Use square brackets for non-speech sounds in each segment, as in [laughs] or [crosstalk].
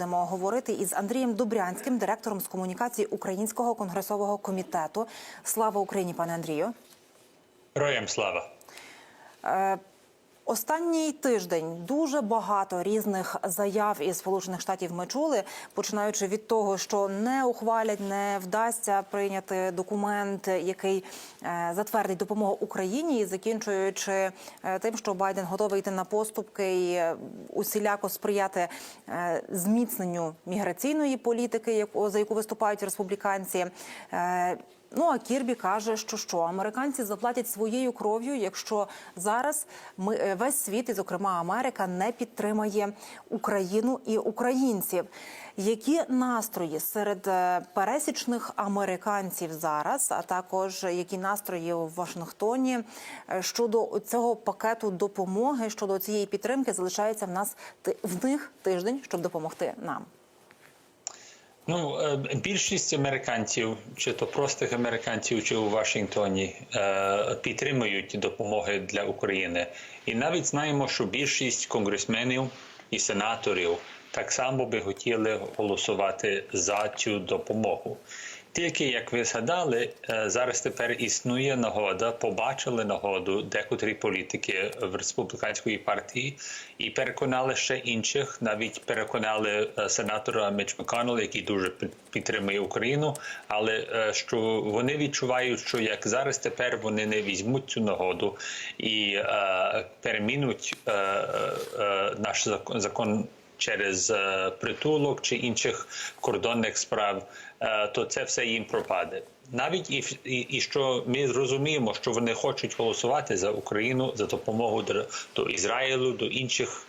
Будемо говорити із Андрієм Добрянським, директором з комунікації Українського конгресового комітету. Слава Україні, пане Андрію. Героям слава. Останній тиждень дуже багато різних заяв із Сполучених Штатів ми чули, починаючи від того, що не ухвалять, не вдасться прийняти документ, який е, затвердить допомогу Україні, і закінчуючи е, тим, що Байден готовий йти на поступки і е, усіляко сприяти зміцненню міграційної політики, за яку виступають республіканці. Ну а Кірбі каже, що що американці заплатять своєю кров'ю, якщо зараз ми е, весь світ, і зокрема Америка, не підтримає Україну і українців. Які настрої серед е, пересічних американців зараз, а також які настрої у Вашингтоні е, щодо цього пакету допомоги, щодо цієї підтримки, залишається в нас в них тиждень, щоб допомогти нам. Ну, е, більшість американців, чи то простих американців, чи у Вашингтоні, е, підтримують допомоги для України. І навіть знаємо, що більшість конгресменів і сенаторів так само би хотіли голосувати за цю допомогу. Тільки як ви згадали, е, зараз тепер існує нагода, побачили нагоду декотрі політики в республіканської партії і переконали ще інших, навіть переконали е, сенатора Міч Макконнелла, який дуже підтримує Україну, але е, що вони відчувають, що як зараз тепер вони не візьмуть цю нагоду і перемінуть наш закон закон через е, притулок чи інших кордонних справ, е, то це все їм пропаде. Навіть і, і, і що ми зрозуміємо, що вони хочуть голосувати за Україну за допомогу до, до Ізраїлю, до інших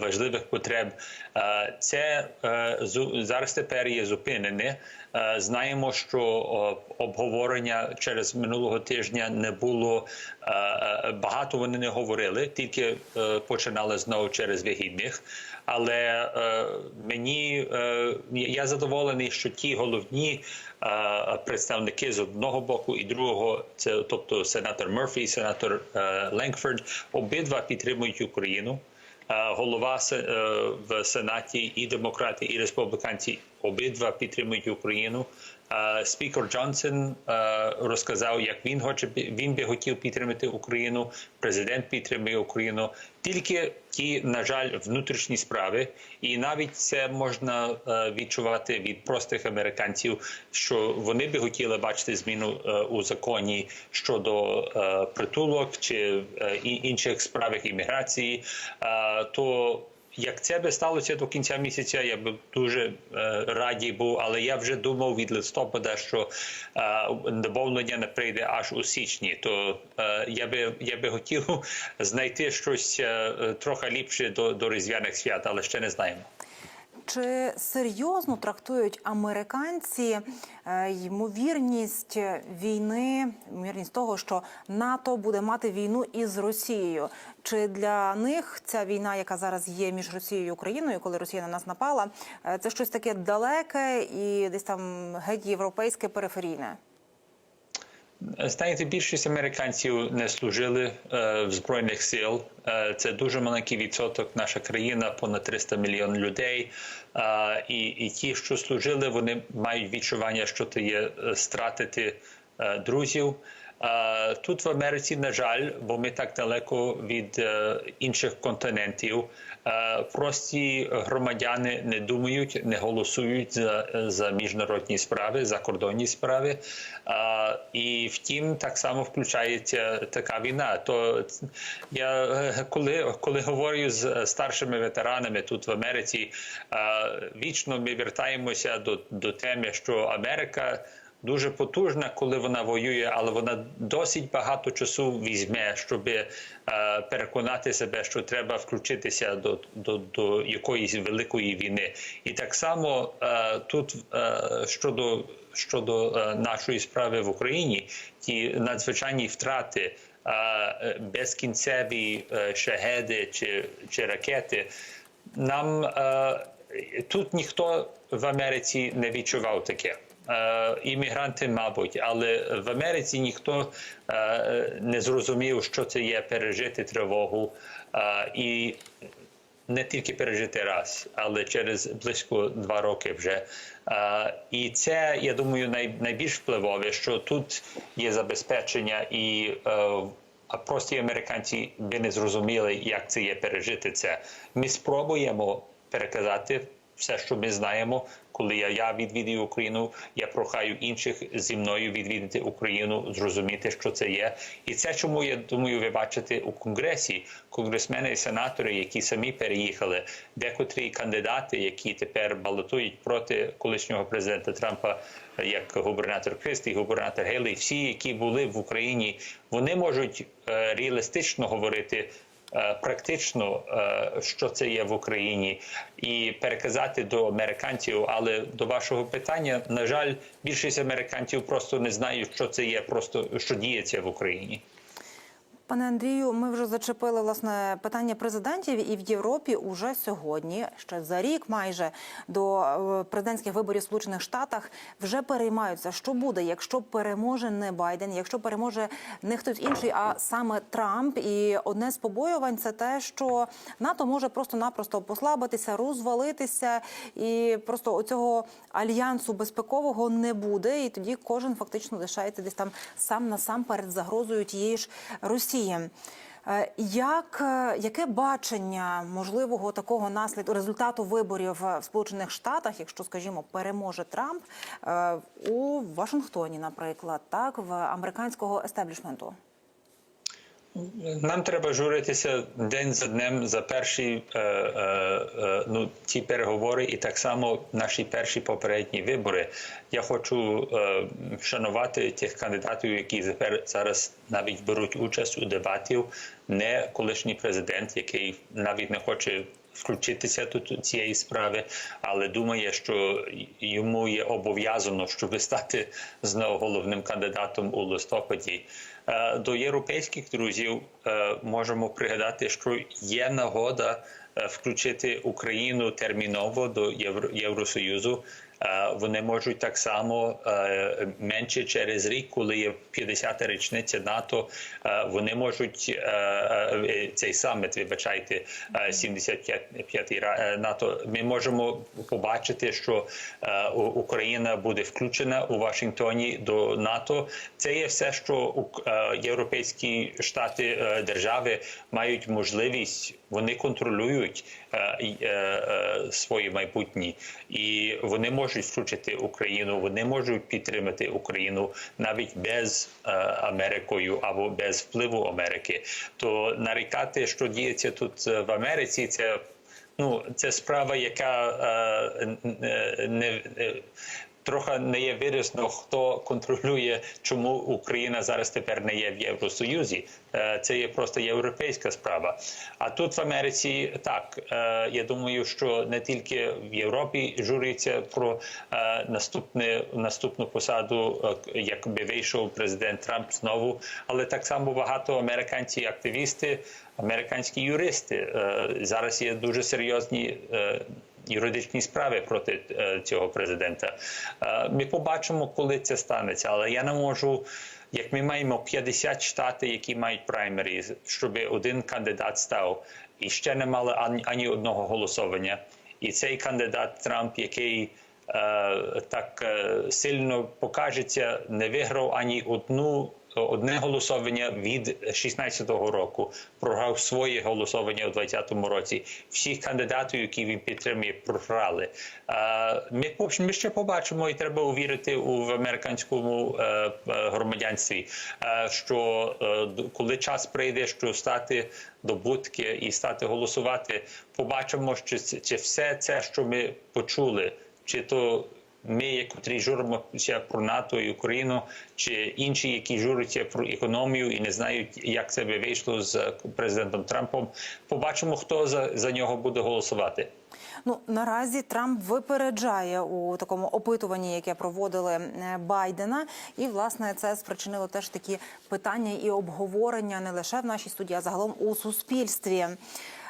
важливих потреб. Е, Це е, зараз тепер є зупинене. Е, Знаємо, що обговорення через минулого тижня не було е, е, багато. Вони не говорили, тільки е, починали знову через вихідних. Але е, мені е, я задоволений, що ті головні е, представники з одного боку і другого, це тобто сенатор Мерфі, і сенатор е, Ленкфорд, обидва підтримують Україну. Голова е, в сенаті і демократи, і республіканці обидва підтримують Україну. Спікер Джонсон розказав, як він хоче він би хотів підтримати Україну. Президент підтримує Україну. Тільки ті, на жаль, внутрішні справи, і навіть це можна відчувати від простих американців, що вони би хотіли бачити зміну у законі щодо притулок чи інших справах імміграції. То як це би сталося до кінця місяця, я би дуже е, радий був, але я вже думав від листопада, що е, домовлення не прийде аж у січні. То е, я би я би хотів [laughs] знайти щось е, трохи ліпше до, до різдвяних свят, але ще не знаємо. Чи серйозно трактують американці е, ймовірність війни, ймовірність того, що НАТО буде мати війну із Росією? Чи для них ця війна, яка зараз є між Росією і Україною, коли Росія на нас напала, е, це щось таке далеке і десь там геть європейське периферійне? Знаєте, більшість американців не служили е, в збройних сил. Е, це дуже маленький відсоток. Наша країна, понад 300 мільйонів людей. Е, і, і ті, що служили, вони мають відчування, що це є е, стратити е, друзів. Тут в Америці, на жаль, бо ми так далеко від е, інших континентів. е, Прості громадяни не думають, не голосують за, за міжнародні справи, за кордонні справи. Е, І втім, так само включається така війна. То я коли, коли говорю з старшими ветеранами тут в Америці, вічно ми вертаємося до, до теми, що Америка дуже потужна, коли вона воює, але вона досить багато часу візьме, щоб е, переконати себе, що треба включитися до, до, до якоїсь великої війни. І так само е, тут е, щодо, щодо е, нашої справи в Україні, ті надзвичайні втрати. е, Безкінцеві е, шахеди чи, чи ракети. Нам е, тут ніхто в Америці не відчував таке. Е, іммігранти, мабуть, але в Америці ніхто е, не зрозумів, що це є пережити тривогу. Е, і не тільки пережити раз, але через близько два роки вже. І це, я думаю, найбільш впливове, що тут є забезпечення, і прості американці би не зрозуміли, як це є пережити це. Ми спробуємо переказати все, що ми знаємо. Коли я, я відвідую Україну, я прохаю інших зі мною відвідати Україну, зрозуміти, що це є. І це чому я думаю, ви бачите у конгресі конгресмени і сенатори, які самі переїхали, декотрі кандидати, які тепер балотують проти колишнього президента Трампа, як губернатор Кристі, губернатор Гейлі, всі, які були в Україні, вони можуть е, реалістично говорити е, практично, е, що це є в Україні, і переказати до американців. Але до вашого питання, на жаль, більшість американців просто не знають, що це є, просто що діється в Україні. Пане Андрію, ми вже зачепили власне питання президентів, і в Європі уже сьогодні, ще за рік, майже до е, президентських виборів в Сполучених Штатах, вже переймаються, що буде, якщо переможе не Байден, якщо переможе не хтось інший, а саме Трамп. І одне з побоювань це те, що НАТО може просто-напросто послабитися, розвалитися, і просто оцього альянсу безпекового не буде. І тоді кожен фактично лишається десь там сам на сам перед загрозою тієї ж Росії. Е, Як е, яке бачення можливого такого наслідку результату виборів в Сполучених Штатах, якщо скажімо, переможе Трамп е, у Вашингтоні, наприклад, так в американського естеблішменту? Нам треба журитися день за днем за перші е, е, е, ну, ті переговори, і так само наші перші попередні вибори. Я хочу е, шанувати тих кандидатів, які тепер зараз навіть беруть участь у дебатів. Не колишній президент, який навіть не хоче. Включитися до цієї справи, але думає, що йому є обов'язано, щоб стати знову головним кандидатом у листопаді. Е, До європейських друзів е, можемо пригадати, що є нагода е, включити Україну терміново до Євросоюзу. Е, Вони можуть так само е, менше через рік, коли є 50-та річниця НАТО. е, Вони можуть цей саміт, вибачайте, е, 75-й ра- е, НАТО. Ми можемо побачити, що Україна буде включена у Вашингтоні до НАТО. Це є все, що європейські штати держави мають можливість. Вони контролюють е, е, е, своє майбутнє, і вони можуть включити Україну. Вони можуть підтримати Україну навіть без е, Америкою або без впливу Америки. То нарікати, що діється тут е, в Америці, це ну це справа, яка е, е, не. Трохи не є виразно, хто контролює, чому Україна зараз тепер не є в Євросоюзі. Е, Це є просто європейська справа. А тут в Америці так е, я думаю, що не тільки в Європі журиться про е, наступне наступну посаду, якби вийшов президент Трамп знову, але так само багато американці, активісти, американські юристи зараз є дуже серйозні. Юридичні справи проти е, цього президента. Е, ми побачимо, коли це станеться, але я не можу. Як ми маємо 50 штатів, які мають праймері, щоб один кандидат став, і ще не мали ані, ані одного голосування. І цей кандидат Трамп, який е, так е, сильно покажеться, не виграв ані одну одне голосування від 16-го року, програв своє голосування у 20-му році. Всіх кандидатів, які він підтримує, програли. Е, Ми, ми ще побачимо, і треба увірити у в американському е, е, громадянстві, що коли час прийде, що стати до будки і стати голосувати, побачимо, це- чи все це, що ми почули, чи то ми, котрі журимося про НАТО і Україну, чи інші, які журяться про економію і не знають, як це би вийшло з президентом Трампом, побачимо, хто за, за нього буде голосувати. Ну наразі Трамп випереджає у такому опитуванні, яке проводили е, Байдена, і власне це спричинило теж такі питання і обговорення не лише в нашій студії, а загалом у суспільстві.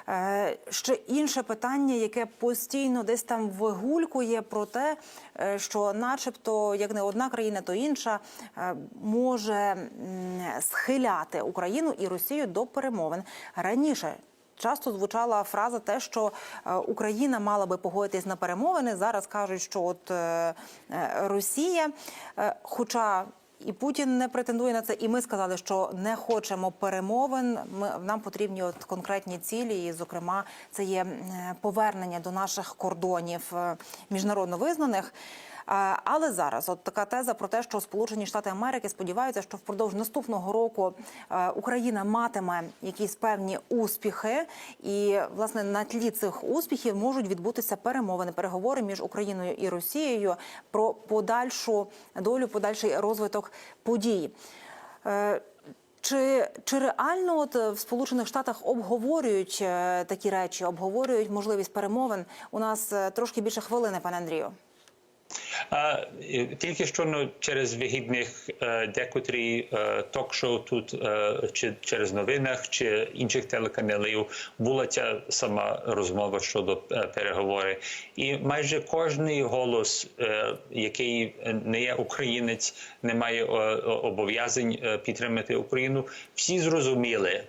Е, Ще інше питання, яке постійно десь там вигулькує про те, е, що, начебто, як не одна країна, то інша е, може схиляти Україну і Росію до перемовин раніше. часто звучала фраза, те, що Україна мала би погодитись на перемовини. Зараз кажуть, що от Росія, хоча і Путін не претендує на це, і ми сказали, що не хочемо перемовин. Ми нам потрібні от конкретні цілі, і зокрема, це є е, повернення до наших кордонів е, міжнародно визнаних. А, Але зараз от така теза про те, що Сполучені Штати Америки сподіваються, що впродовж наступного року е, Україна матиме якісь певні успіхи, і власне на тлі цих успіхів можуть відбутися перемовини, переговори між Україною і Росією про подальшу долю, подальший розвиток подій. Е, Чи, чи реально от в Сполучених Штатах обговорюють е, такі речі, обговорюють можливість перемовин? У нас е, трошки більше хвилини, пане Андрію. Е, Тільки що ну, через вихідних е, декотрі е, ток-шоу тут чи через новинах чи інших телеканалів була ця сама розмова щодо переговори. І майже кожний голос, який не є українець, не має обов'язань підтримати Україну, всі зрозуміли,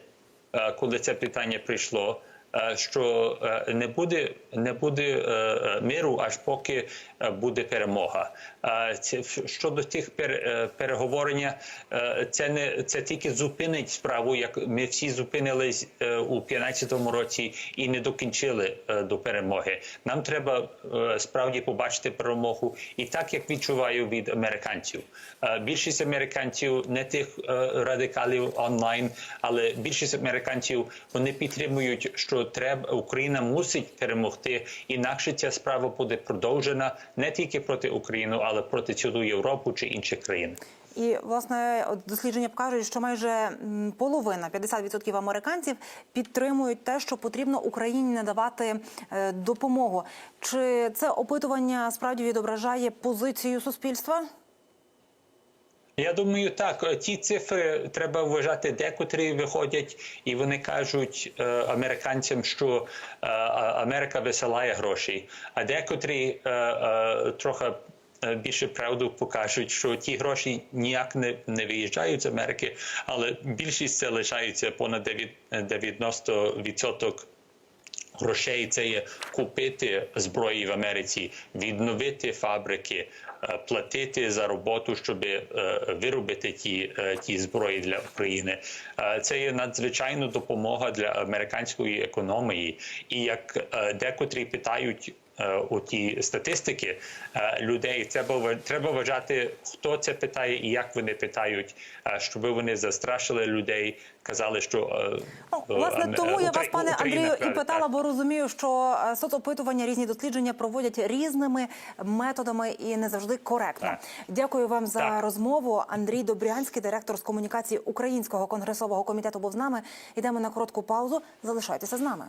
коли це питання прийшло. Е, Що е, не буде не буде е, миру, аж поки буде перемога. Щодо тих пер- переговорення, це не це тільки зупинить справу, як ми всі зупинились у 15-му році і не докінчили до перемоги. Нам треба справді побачити перемогу, і так як відчуваю від американців. Більшість американців, не тих радикалів онлайн, але більшість американців вони підтримують, що треба Україна мусить перемогти, інакше ця справа буде продовжена не тільки проти України, але проти цілу Європу чи інших країн. І власне дослідження показують, що майже половина 50% американців підтримують те, що потрібно Україні надавати е, допомогу. Чи це опитування справді відображає позицію суспільства? Я думаю, так ті цифри треба вважати, декотрі виходять, і вони кажуть е, американцям, що е, Америка висилає гроші, а декотрі е, е, трохи. е, Більше правду покажуть, що ті гроші ніяк не, не виїжджають з Америки, але більшість це лишається понад 9 90% грошей це є купити зброї в Америці, відновити фабрики, е, платити за роботу, щоб е, виробити ті, е, ті зброї для України. Це є надзвичайна допомога для американської економії. І як декотрі питають. Е, У ті статистики е, людей треба треба вважати, хто це питає і як вони питають, е, щоб вони застрашили людей, казали, що е, Ну, власне, тому я вас, пане Україна Андрію, і питала, так. бо розумію, що соцопитування, різні дослідження проводять різними методами і не завжди коректно. Так. Дякую вам за Так. розмову. Андрій Добрянський, директор з комунікації Українського конгресового комітету, був з нами. Йдемо на коротку паузу. Залишайтеся з нами.